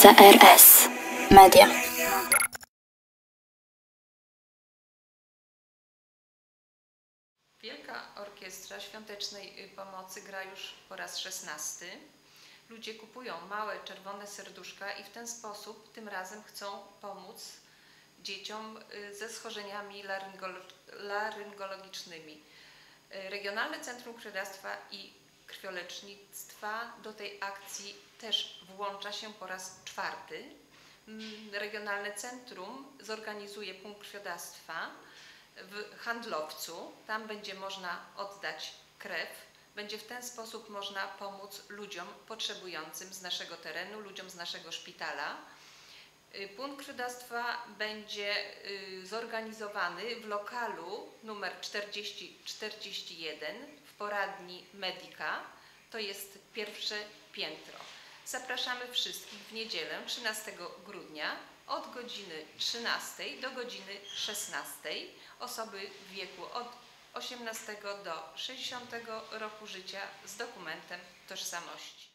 ZRS Media. Wielka Orkiestra Świątecznej Pomocy gra już po raz szesnasty. Ludzie kupują małe czerwone serduszka i w ten sposób tym razem chcą pomóc dzieciom y, ze schorzeniami laryngolo- laryngologicznymi. Y, Regionalne Centrum Krwiodawstwa i Krwiolecznictwa do tej akcji też włącza się po raz czwarty. Mm, Regionalne Centrum zorganizuje punkt krwiodawstwa w handlowcu. Tam będzie można oddać krew. Będzie w ten sposób można pomóc ludziom potrzebującym z naszego terenu, ludziom z naszego szpitala. Y, Punkt krwiodawstwa będzie y, zorganizowany w lokalu numer 4041 w poradni Medica. To jest pierwsze piętro. Zapraszamy wszystkich w niedzielę 13 grudnia od godziny 13 do godziny 16. Osoby w wieku od 18 do 60 roku życia z dokumentem tożsamości.